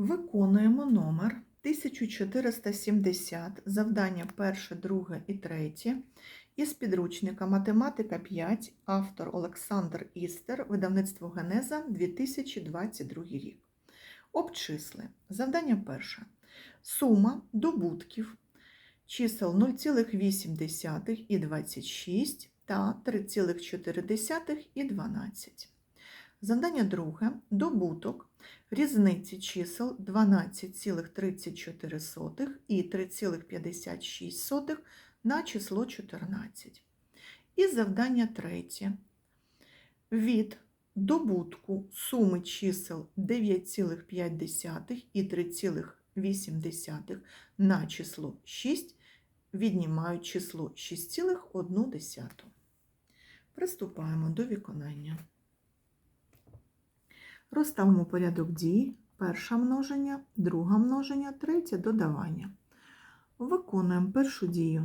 Виконуємо номер 1470, завдання перше, друге і третє із підручника Математика 5, автор Олександр Істер, видавництво Генеза 2022 рік. Обчисли. Завдання перше. Сума добутків чисел 0,8 і 26 та 3,4 і 12. Завдання друге. Добуток різниці чисел 12,34 і 3,56 на число 14. І завдання третє. Від добутку суми чисел 9,5 і 3,8 на число 6 віднімають число 6,1. Приступаємо до виконання. Розставимо порядок дій. Перше множення, друге множення, третє додавання. Виконуємо першу дію.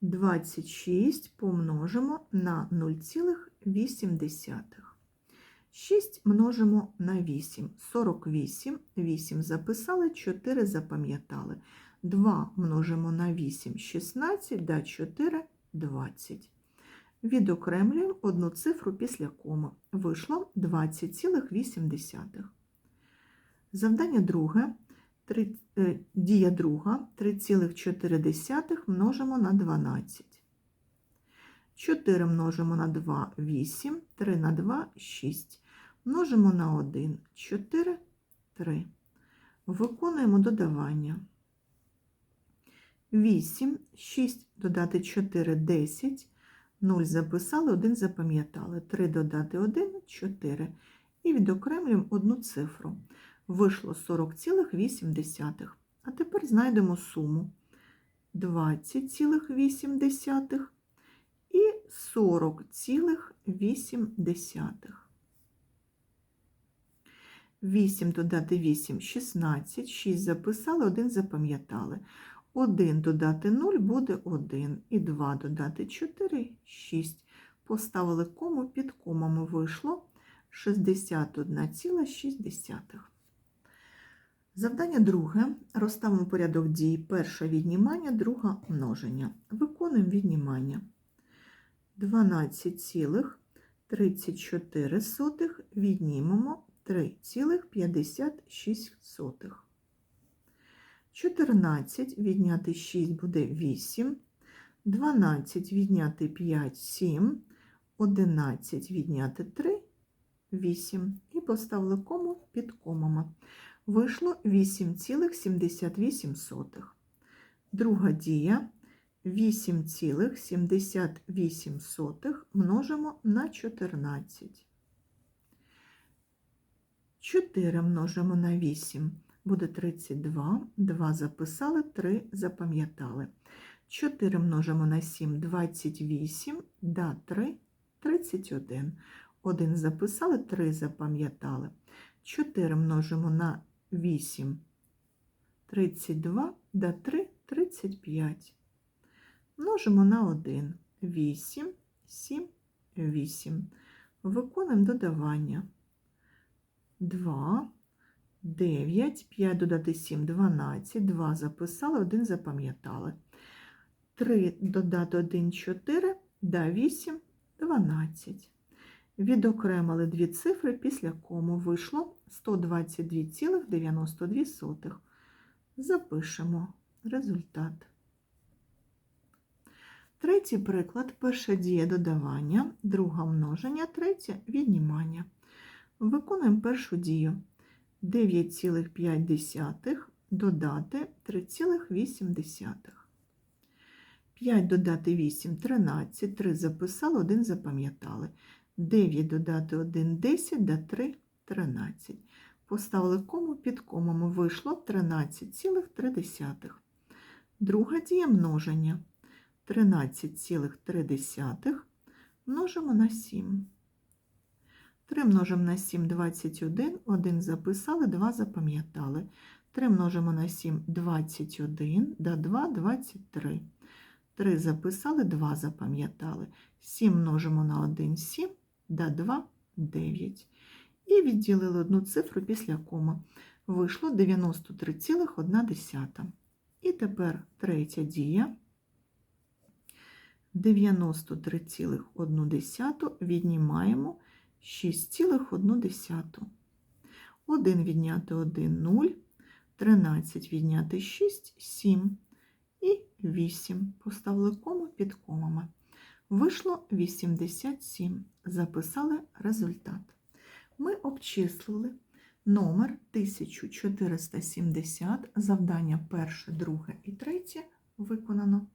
26 помножимо на 0,8. 6 множимо на 8. 48. 8 записали, 4 запам'ятали. 2 множимо на 8, 16, да 4, 20. Відокремлюємо одну цифру після коми. Вийшло 20,8. Завдання друге. Три, е, дія друга 3,4 множимо на 12. 4 множимо на 2 8, 3 на 2 6. Множимо на 1 4, 3. Виконуємо додавання. 8, 6 додати 4 10. 0 записали, 1 запам'ятали. 3 додати 1 4. І відокремлюємо одну цифру. Вийшло 40,8. А тепер знайдемо суму 20,8 і 40,8. 8 додати 8 16, 6 записали, 1 запам'ятали. 1 додати 0 буде 1, і 2 додати 4 6. Поставили кому, під комами вийшло 61,6. Завдання друге. Розставимо порядок дій. Перше віднімання, друге множення. Виконуємо віднімання. 12,34 віднімемо 3,56. 14 відняти 6 буде 8, 12 відняти 5 7, 11 відняти 3 8. І поставили кому під комами. Вийшло 8,78. Друга дія 8,78 множимо на 14. 4 множимо на 8 буде 32, 2 записали, 3 запам'ятали. 4 множимо на 7 28, да 3 31. 1 записали, 3 запам'ятали. 4 множимо на 8 32, да 3 35. Множимо на 1 8, 7, 8. Виконуємо додавання. 2, 9, 5 додати 7, 12, 2 записали, 1 запам'ятали. 3 додати 1, 4, да 8, 12. Відокремили дві цифри, після кому вийшло 122,92. Запишемо результат. Третій приклад. Перша дія додавання, друга множення, третя віднімання. Виконуємо першу дію. 9,5 додати 3,8. 5 додати 8 13, 3 записали, 1 запам'ятали. 9 додати 1 10, да 3 13. Поставили кому під комами вийшло 13,3. Друга дія множення 13,3 множимо на 7. 3 множимо на 7 21, 1 записали, 2 запам'ятали. 3 множимо на 7 21, да 2 23. 3 записали, 2 запам'ятали. 7 множимо на 1 7, да 2 9. і відділили одну цифру після коми. Вийшло 93,1. І тепер третя дія. 93,1 віднімаємо 6,1. 1 відняти 1 0, 13 відняти 6 7 і 8. Поставили кому під комами. Вийшло 87. Записали результат. Ми обчислили номер 1470, завдання перше, друге і третє виконано.